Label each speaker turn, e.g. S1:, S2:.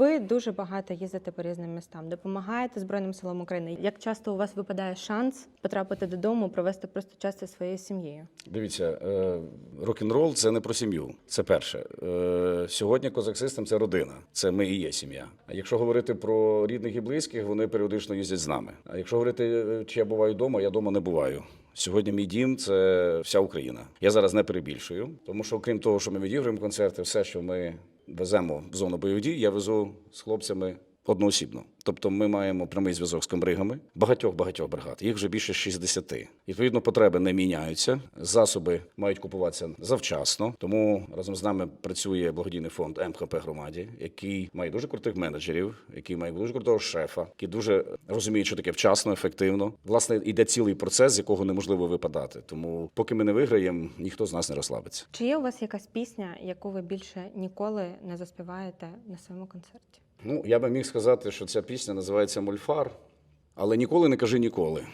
S1: Ви дуже багато їздите по різним містам, допомагаєте Збройним силам України. Як часто у вас випадає шанс потрапити додому, провести просто час зі своєю сім'єю?
S2: Дивіться, е, рок-н-рол це не про сім'ю. Це перше. Е, Сьогодні Козак Систем це родина. Це ми і є сім'я. А якщо говорити про рідних і близьких, вони періодично їздять з нами. А якщо говорити, е, чи я буваю вдома, я вдома не буваю. Сьогодні мій дім це вся Україна. Я зараз не перебільшую, тому що окрім того, що ми відіграємо концерти, все, що ми веземо в зону бойових дій, я везу з хлопцями одноосібно. Тобто ми маємо прямий зв'язок з комбригами багатьох багатьох бригад. Їх вже більше 60. Відповідно, потреби не міняються. Засоби мають купуватися завчасно. Тому разом з нами працює благодійний фонд МХП громаді, який має дуже крутих менеджерів, який має дуже крутого шефа, який дуже розуміє, що таке вчасно, ефективно. Власне, йде цілий процес, з якого неможливо випадати. Тому, поки ми не виграємо, ніхто з нас не розслабиться.
S1: Чи є у вас якась пісня, яку ви більше ніколи не заспіваєте на своєму концерті?
S2: Ну, я би міг сказати, що ця пісня називається Мульфар, але ніколи не кажи ніколи.